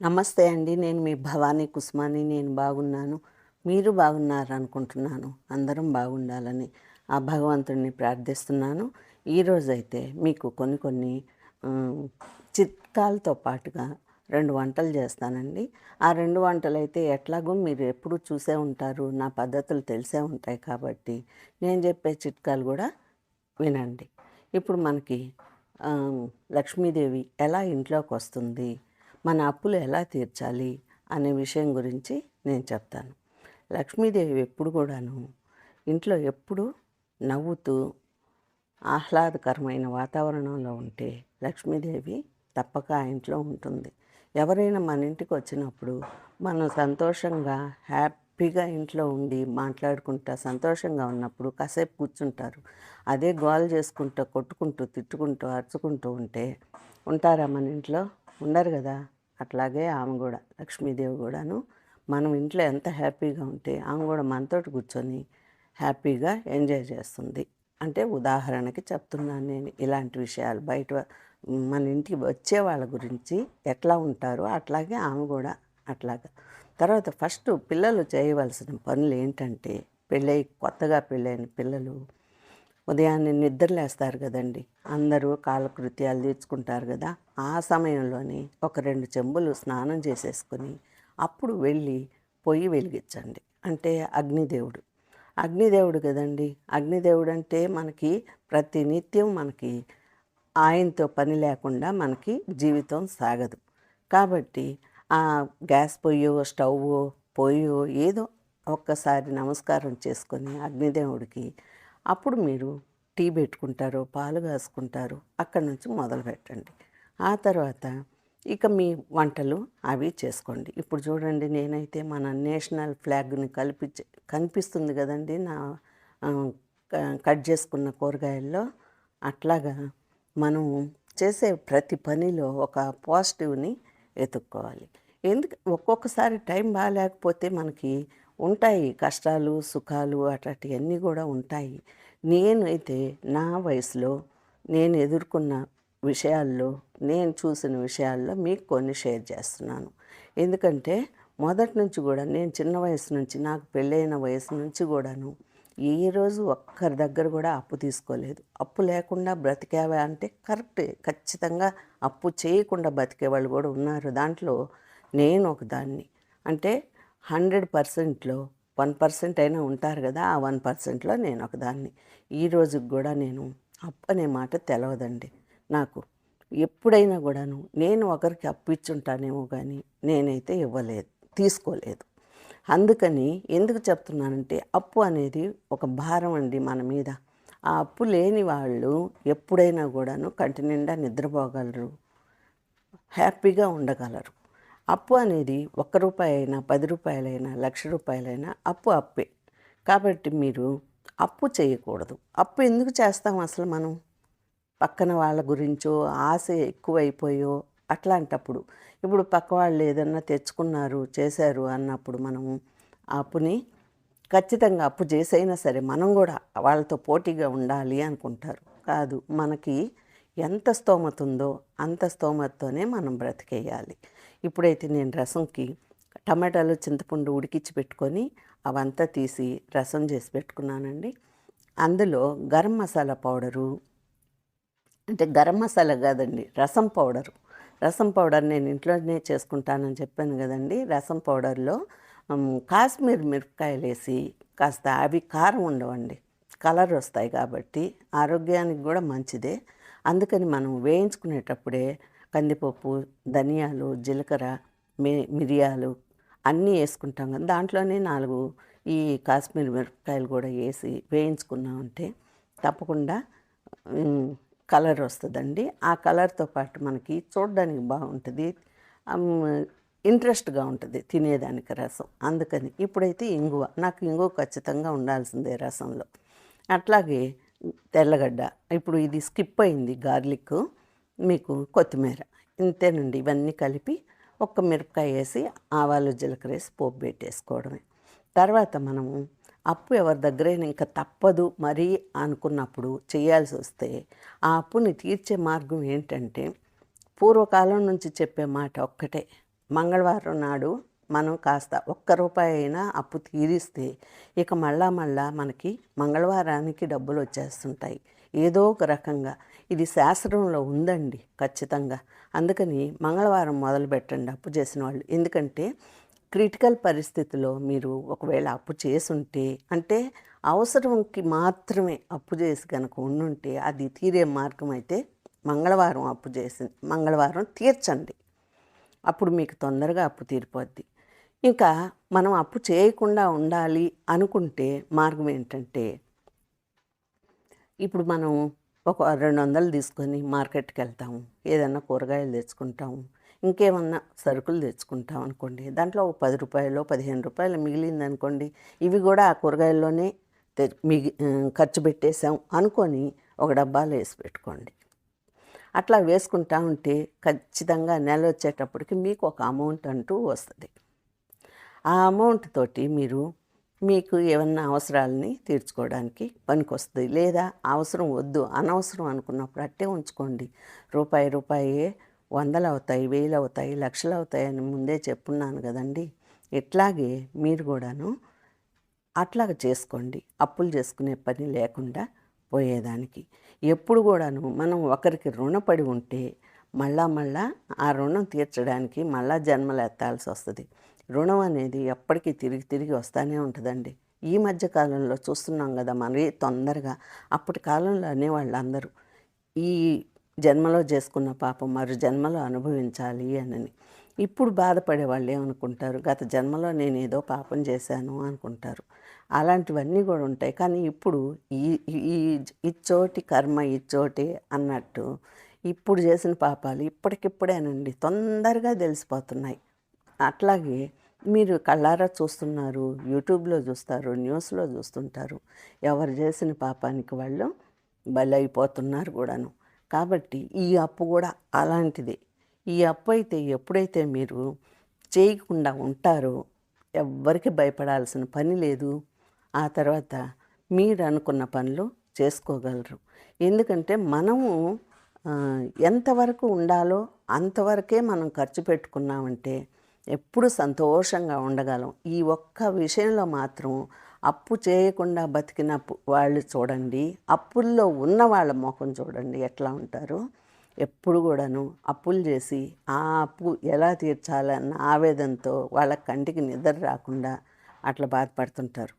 నమస్తే అండి. నేను మీ భవానీ కుస్మాని. నేను బాగున్నాను. మీరు బాగున్నారు అనుకుంటున్నాను అందరం బాగుండాలని ఆ భగవంతుడిని ప్రార్థిస్తున్నాను. ఈరోజైతే మీకు కొన్ని కొన్ని చిట్కాలతో పాటుగా రెండు వంటలు చేస్తానండి. ఆ రెండు వంటలు అయితే ఎట్లాగో మీరు ఎప్పుడు చూసే ఉంటారు. నా పద్ధతులు తెలిసే ఉంటాయి కాబట్టి నేను చెప్పే చిట్కాలు కూడా వినండి. ఇప్పుడు మనకి లక్ష్మీదేవి ఎలా ఇంట్లోకి వస్తుంది మన అప్పులు ఎలా తీర్చాలి అనే విషయం గురించి నేను చెప్తాను. లక్ష్మీదేవి ఎప్పుడు కూడాను ఇంట్లో ఎప్పుడు నవ్వుతూ ఆహ్లాదకరమైన వాతావరణంలో ఉంటే లక్ష్మీదేవి తప్పక ఆ ఇంట్లో ఉంటుంది. ఎవరైనా మన ఇంటికి వచ్చినప్పుడు మనం సంతోషంగా హ్యాపీగా ఇంట్లో ఉండి మాట్లాడుకుంటా సంతోషంగా ఉన్నప్పుడు కాసేపు కూర్చుంటారు. అదే గోల్ చేసుకుంటూ కొట్టుకుంటూ తిట్టుకుంటూ అరుచుకుంటూ ఉంటే ఉంటారా మన ఇంట్లో? ఉండరు కదా? అట్లాగే ఆమె కూడా లక్ష్మీదేవి కూడాను. మనం ఇంట్లో ఎంత హ్యాపీగా ఉంటే ఆమె కూడా మనతోటి కూర్చొని హ్యాపీగా ఎంజాయ్ చేస్తుంది. అంటే ఉదాహరణకి చెప్తున్నాను నేను ఇలాంటి విషయాలు బయట మన ఇంటికి వచ్చే వాళ్ళ గురించి ఎట్లా ఉంటారో అట్లాగే ఆమె కూడా అట్లాగా. తర్వాత ఫస్ట్ పిల్లలు చేయవలసిన పనులు ఏంటంటే పెళ్ళై కొత్తగా పెళ్ళైన పిల్లలు ఉదయాన్నే నిద్రలేస్తారు కదండి. అందరూ కాలకృత్యాలు తీర్చుకుంటారు కదా. ఆ సమయంలోనే ఒక రెండు చెంబులు స్నానం చేసేసుకొని అప్పుడు వెళ్ళి పొయ్యి వెలిగించండి. అంటే అగ్నిదేవుడు. అగ్నిదేవుడు కదండి. అగ్నిదేవుడు అంటే మనకి ప్రతి నిత్యం మనకి ఆయనతో పని లేకుండా మనకి జీవితం సాగదు. కాబట్టి ఆ గ్యాస్ పొయ్యో స్టవ్ పొయ్యో ఏదో ఒక్కసారి నమస్కారం చేసుకొని అగ్నిదేవుడికి అప్పుడు మీరు టీ పెట్టుకుంటారు పాలు కాసుకుంటారు అక్కడి నుంచి మొదలు పెట్టండి. ఆ తర్వాత ఇక మీ వంటలు అవి చేసుకోండి. ఇప్పుడు చూడండి నేనైతే మన నేషనల్ ఫ్లాగ్ని కలిపి కనిపిస్తుంది కదండి నా క- కట్ చేసుకున్న కూరగాయల్లో. అట్లాగా మనం చేసే ప్రతి పనిలో ఒక పాజిటివ్ని వెతుక్కోవాలి ఎందుకు ఒక్కొక్కసారి టైం బాగాలేకపోతే మనకి ఉంటాయి. కష్టాలు సుఖాలు అట్లాంటివన్నీ కూడా ఉంటాయి. నేనైతే నా వయసులో నేను ఎదుర్కొన్న విషయాల్లో నేను చూసిన విషయాల్లో మీకు కొన్ని షేర్ చేస్తున్నాను. ఎందుకంటే మొదటి నుంచి కూడా నేను చిన్న వయసు నుంచి నాకు పెళ్ళైన వయసు నుంచి కూడాను ఏ రోజు ఒక్కరి దగ్గర కూడా అప్పు తీసుకోలేదు. అప్పు లేకుండా బ్రతికేవా అంటే కరెక్ట్ ఖచ్చితంగా అప్పు చేయకుండా బతికే వాళ్ళు కూడా ఉన్నారు. దాంట్లో నేను ఒక దాన్ని. అంటే హండ్రెడ్ పర్సెంట్లో వన్ పర్సెంట్ అయినా ఉంటారు కదా ఆ వన్ పర్సెంట్లో నేను ఒకదాన్ని. ఈ రోజుకి కూడా నేను అప్పు అనే మాట తెలవదండి నాకు. ఎప్పుడైనా కూడాను నేను ఒకరికి అప్పు ఇచ్చుంటానేమో కానీ నేనైతే ఇవ్వలేదు తీసుకోలేదు. అందుకని ఎందుకు చెప్తున్నానంటే అప్పు అనేది ఒక భారం అండి మన మీద. ఆ అప్పు లేని వాళ్ళు ఎప్పుడైనా కూడాను కంటి నిండా నిద్రపోగలరు హ్యాపీగా ఉండగలరు. అప్పు అనేది ఒక్క రూపాయి అయినా పది రూపాయలైనా లక్ష రూపాయలైనా అప్పు అప్పే. కాబట్టి మీరు అప్పు చేయకూడదు. అప్పు ఎందుకు చేస్తాం అసలు మనం? పక్కన వాళ్ళ గురించో ఆశ ఎక్కువైపోయో అట్లాంటప్పుడు. ఇప్పుడు పక్క వాళ్ళు ఏదన్నా తెచ్చుకున్నారు చేశారు అన్నప్పుడు మనము ఆ అప్పుని ఖచ్చితంగా అప్పు చేసైనా సరే మనం కూడా వాళ్ళతో పోటీగా ఉండాలి అనుకుంటారు. కాదు మనకి ఎంత స్తోమత ఉందో అంత స్తోమతతోనే మనం బ్రతికేయాలి. ఇప్పుడైతే నేను రసంకి టమాటాలు చింతపండు ఉడికించి పెట్టుకొని అవంతా తీసి రసం చేసి పెట్టుకున్నానండి. అందులో గరం మసాలా పౌడరు అంటే గరం మసాలా కాదండి రసం పౌడరు. రసం పౌడర్ నేను ఇంట్లోనే చేసుకుంటానని చెప్పాను కదండి. రసం పౌడర్లో కాశ్మీర్ మిరపకాయలు వేసి కాస్త అవి కారం ఉండవండి. కలర్ వస్తాయి కాబట్టి ఆరోగ్యానికి కూడా మంచిదే. అందుకని మనం వేయించుకునేటప్పుడే కందిపప్పు ధనియాలు జీలకర్ర మి మిరియాలు అన్నీ వేసుకుంటాం కదా. దాంట్లోనే నాలుగు ఈ కాశ్మీర్ మిరపకాయలు కూడా వేసి వేయించుకున్నామంటే తప్పకుండా కలర్ వస్తుందండి. ఆ కలర్తో పాటు మనకి చూడడానికి బాగుంటుంది. ఇంట్రెస్ట్గా ఉంటుంది తినేదానికి రసం. అందుకని ఇప్పుడైతే ఇంగువ నాకు ఇంగువ ఖచ్చితంగా ఉండాల్సిందే రసంలో. అట్లాగే తెల్లగడ్డ ఇప్పుడు ఇది స్కిప్ అయింది గార్లిక్. మీకు కొత్తిమీర ఇంతేనండి. ఇవన్నీ కలిపి ఒక్క మిరపకాయ వేసి ఆవాలు జీలకర్ర వేసి పోపు పెట్టేసుకోవడమే. తర్వాత మనము అప్పు ఎవరి దగ్గరైనా ఇంకా తప్పదు మరీ అనుకున్నప్పుడు చేయాల్సి వస్తే ఆ అప్పుని తీర్చే మార్గం ఏంటంటే పూర్వకాలం నుంచి చెప్పే మాట ఒక్కటే. మంగళవారం నాడు మనం కాస్త ఒక్క రూపాయి అయినా అప్పు తీరిస్తే ఇక మళ్ళా మళ్ళా మనకి మంగళవారానికి డబ్బులు వచ్చేస్తుంటాయి. ఏదో ఒక రకంగా ఇది శాస్త్రంలో ఉందండి ఖచ్చితంగా. అందుకని మంగళవారం మొదలు పెట్టండి అప్పు చేసిన వాళ్ళు. ఎందుకంటే క్రిటికల్ పరిస్థితిలో మీరు ఒకవేళ అప్పు చేసుంటే అంటే అవసరంకి మాత్రమే అప్పు చేసి కనుక ఉండుంటే అది తీరే మార్గం అయితే మంగళవారం అప్పు చేసి మంగళవారం తీర్చండి. అప్పుడు మీకు తొందరగా అప్పు తీరిపోద్ది. ఇంకా మనం అప్పు చేయకుండా ఉండాలి అనుకుంటే మార్గం ఏంటంటే ఇప్పుడు మనం ఒక రెండు వందలు తీసుకొని మార్కెట్కి వెళ్తాము. ఏదైనా కూరగాయలు తెచ్చుకుంటాము. ఇంకేమన్నా సరుకులు తెచ్చుకుంటాం అనుకోండి. దాంట్లో ఒక పది రూపాయలు పదిహేను రూపాయలు మిగిలింది అనుకోండి ఇవి కూడా ఆ కూరగాయల్లోనే తె- మిగి ఖర్చు పెట్టేసాం అనుకొని ఒక డబ్బాలో వేసి పెట్టుకోండి. అట్లా వేసుకుంటా ఉంటే ఖచ్చితంగా నెల వచ్చేటప్పటికి మీకు ఒక అమౌంట్ అంటూ వస్తుంది. ఆ అమౌంట్ తోటి మీరు మీకు ఏమన్నా అవసరాలని తీర్చుకోవడానికి పనికొస్తుంది. లేదా అవసరం వద్దు అనవసరం అనుకున్నప్పుడు అట్టే ఉంచుకోండి. రూపాయి రూపాయే వందలు అవుతాయి వేలు అవుతాయి లక్షలు అవుతాయి అని ముందే చెప్పున్నాను కదండి. ఇట్లాగే మీరు కూడాను అట్లాగ చేసుకోండి. అప్పులు చేసుకునే పని లేకుండా పోయేదానికి. ఎప్పుడు కూడాను మనం ఒకరికి రుణపడి ఉంటే మళ్ళా మళ్ళా ఆ రుణం తీర్చడానికి మళ్ళా జన్మలు ఎత్తాల్సి వస్తుంది రుణం అనేది ఎప్పటికీ తిరిగి తిరిగి వస్తూనే ఉంటుందండి. ఈ మధ్య కాలంలో చూస్తున్నాం కదా మరి తొందరగా అప్పటి కాలంలో అనేవాళ్ళు అందరూ ఈ జన్మలో చేసుకున్న పాపం మరు జన్మలో అనుభవించాలి అని ఇప్పుడు బాధపడే వాళ్ళు ఏమనుకుంటారు? గత జన్మలో నేను ఏదో పాపం చేశాను అనుకుంటారు. అలాంటివన్నీ కూడా ఉంటాయి. కానీ ఇప్పుడు ఈ ఈ ఇచ్చోటి కర్మ ఇచ్చోటి అన్నట్టు ఇప్పుడు చేసిన పాపాలు ఇప్పటికిప్పుడేనండి తొందరగా తెలిసిపోతున్నాయి. అట్లాగే మీరు కళ్ళారా చూస్తున్నారు యూట్యూబ్లో చూస్తారు న్యూస్లో చూస్తుంటారు. ఎవరు చేసిన పాపానికి వాళ్ళు బలైపోతున్నారు కూడాను. కాబట్టి ఈ అప్పు కూడా అలాంటిదే. ఈ అప్పు అయితే ఎప్పుడైతే మీరు చేయకుండా ఉంటారో ఎవ్వరికి భయపడాల్సిన పని లేదు. ఆ తర్వాత మీరు అనుకున్న పనులు చేసుకోగలరు. ఎందుకంటే మనము ఎంతవరకు ఉండాలో అంతవరకే మనం ఖర్చు పెట్టుకున్నామంటే ఎప్పుడు సంతోషంగా ఉండగలం. ఈ ఒక్క విషయంలో మాత్రం అప్పు చేయకుండా బతికిన వాళ్ళు చూడండి అప్పుల్లో ఉన్న వాళ్ళ ముఖం చూడండి ఎట్లా ఉంటారు? ఎప్పుడు కూడాను అప్పులు చేసి ఆ అప్పు ఎలా తీర్చాలన్న ఆవేదనతో వాళ్ళ కంటికి నిద్ర రాకుండా అట్లా బాధపడుతుంటారు.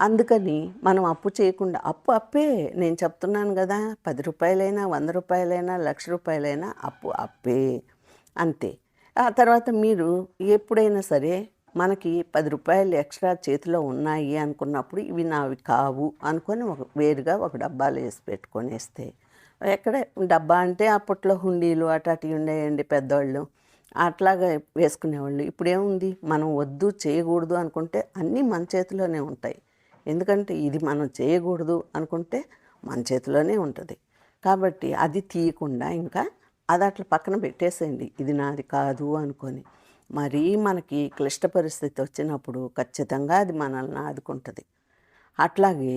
అందుకని మనం అప్పు చేయకుండా అప్పు అప్పే నేను చెప్తున్నాను కదా పది రూపాయలైనా వంద రూపాయలైనా లక్ష రూపాయలైనా అప్పు అప్పే. అంతే. ఆ తర్వాత మీరు ఎప్పుడైనా సరే మనకి పది రూపాయలు ఎక్స్ట్రా చేతిలో ఉన్నాయి అనుకున్నప్పుడు ఇవి నావి కావు అనుకొని ఒక వేరుగా ఒక డబ్బాలో వేసి పెట్టుకొనేస్తే ఎక్కడ డబ్బా అంటే అప్పట్లో హుండీలు అటు ఉండేయండి పెద్దవాళ్ళు అట్లాగా వేసుకునేవాళ్ళు. ఇప్పుడేముంది? మనం వద్దు చేయకూడదు అనుకుంటే అన్నీ మన చేతిలోనే ఉంటాయి. ఎందుకంటే ఇది మనం చేయకూడదు అనుకుంటే మన చేతిలోనే ఉంటుంది. కాబట్టి అది తీయకుండా ఇంకా అది అట్లా పక్కన పెట్టేసేయండి. ఇది నాది కాదు అనుకొని. మరీ మనకి క్లిష్ట పరిస్థితి వచ్చినప్పుడు ఖచ్చితంగా అది మనల్ని ఆదుకుంటుంది. అట్లాగే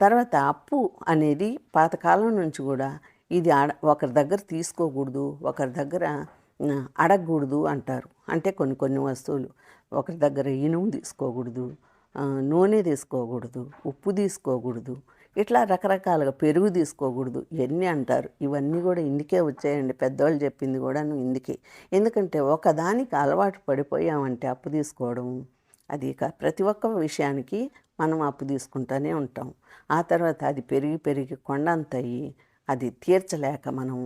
తర్వాత అప్పు అనేది పాతకాలం నుంచి కూడా ఇది అడ ఒకరి దగ్గర తీసుకోకూడదు ఒకరి దగ్గర అడగకూడదు అంటారు. అంటే కొన్ని కొన్ని వస్తువులు ఒకరి దగ్గర ఇనుము తీసుకోకూడదు నూనె తీసుకోకూడదు ఉప్పు తీసుకోకూడదు ఇట్లా రకరకాలుగా పెరుగు తీసుకోకూడదు. ఇవన్నీ అంటారు. ఇవన్నీ కూడా ఇందుకే వచ్చాయండి. పెద్దవాళ్ళు చెప్పింది కూడా ఇందుకే. ఎందుకంటే ఒకదానికి అలవాటు పడిపోయామంటే అప్పు తీసుకోవడం అది ప్రతి ఒక్క విషయానికి మనం అప్పు తీసుకుంటూనే ఉంటాం. ఆ తర్వాత అది పెరిగి పెరిగి కొండంత అయ్యి అది తీర్చలేక మనం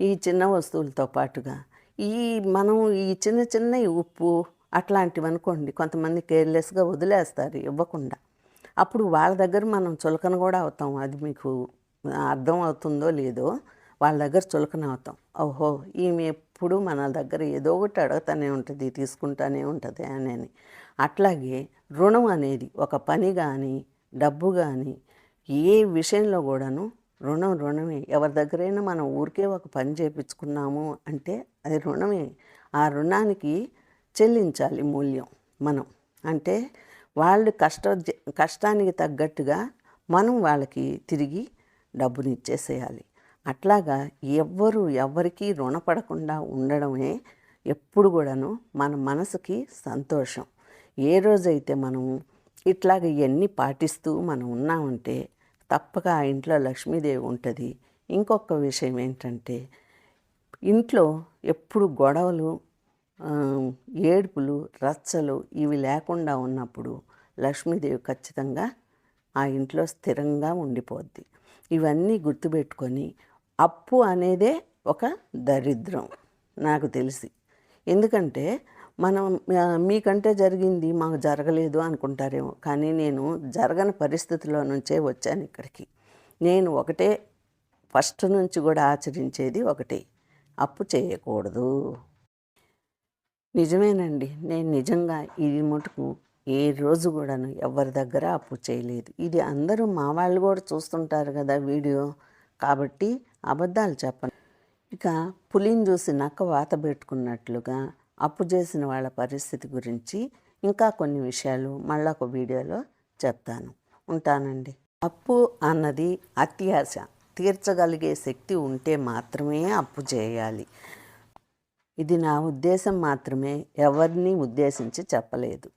ఈ చిన్న వస్తువులతో పాటుగా ఈ మనం ఈ చిన్న చిన్న ఈ ఉప్పు అట్లాంటివి అనుకోండి కొంతమంది కేర్లెస్గా వదిలేస్తారు ఇవ్వకుండా. అప్పుడు వాళ్ళ దగ్గర మనం చులకన కూడా అవుతాం. అది మీకు అర్థం అవుతుందో లేదో వాళ్ళ దగ్గర చులకన అవుతాం. ఓహో ఈమె ఎప్పుడు మన దగ్గర ఏదో ఒకటి అడుగుతూనే ఉంటుంది తీసుకుంటానే ఉంటుంది అని అని. అట్లాగే రుణం అనేది ఒక పని కానీ డబ్బు కానీ ఏ విషయంలో కూడాను రుణం రుణమే. ఎవరి దగ్గరైనా మనం ఊరికే ఒక పని చేపించుకున్నాము అంటే అది రుణమే. ఆ రుణానికి చెల్లించాలి మూల్యం మనం. అంటే వాళ్ళు కష్ట కష్టానికి తగ్గట్టుగా మనం వాళ్ళకి తిరిగి డబ్బుని ఇచ్చేసేయాలి. అట్లాగా ఎవ్వరు ఎవరికీ రుణపడకుండా ఉండడమే ఎప్పుడు కూడాను మన మనసుకి సంతోషం. ఏ రోజైతే మనం ఇట్లాగ ఇవన్నీ పాటిస్తూ మనం ఉన్నామంటే తప్పక ఆ ఇంట్లో లక్ష్మీదేవి ఉంటుంది. ఇంకొక విషయం ఏంటంటే ఇంట్లో ఎప్పుడు గొడవలు ఏడుపులు రచ్చలు ఇవి లేకుండా ఉన్నప్పుడు లక్ష్మీదేవి ఖచ్చితంగా ఆ ఇంట్లో స్థిరంగా ఉండిపోద్ది. ఇవన్నీ గుర్తుపెట్టుకొని అప్పు అనేదే ఒక దరిద్రం నాకు తెలిసి. ఎందుకంటే మనం మీకంటే జరిగింది మాకు జరగలేదు అనుకుంటారేమో కానీ నేను జరగని పరిస్థితిలో నుంచే వచ్చాను ఇక్కడికి. నేను ఒకటే ఫస్ట్ నుంచి కూడా ఆచరించేది ఒకటే అప్పు చేయకూడదు. నిజమేనండి. నేను నిజంగా ఇది మటుకు ఏ రోజు కూడాను ఎవరి దగ్గర అప్పు చేయలేదు. ఇది అందరూ మా వాళ్ళు కూడా చూస్తుంటారు కదా వీడియో. కాబట్టి అబద్ధాలు చెప్పను. ఇక పులిని చూసి నక్క వాత పెట్టుకున్నట్లుగా అప్పు చేసిన వాళ్ళ పరిస్థితి గురించి ఇంకా కొన్ని విషయాలు మళ్ళా ఒక వీడియోలో చెప్తాను. ఉంటానండి. అప్పు అన్నది అత్యాశ. తీర్చగలిగే శక్తి ఉంటే మాత్రమే అప్పు చేయాలి. ఇది నా ఉద్దేశం మాత్రమే ఎవరిని ఉద్దేశించి చెప్పలేదు.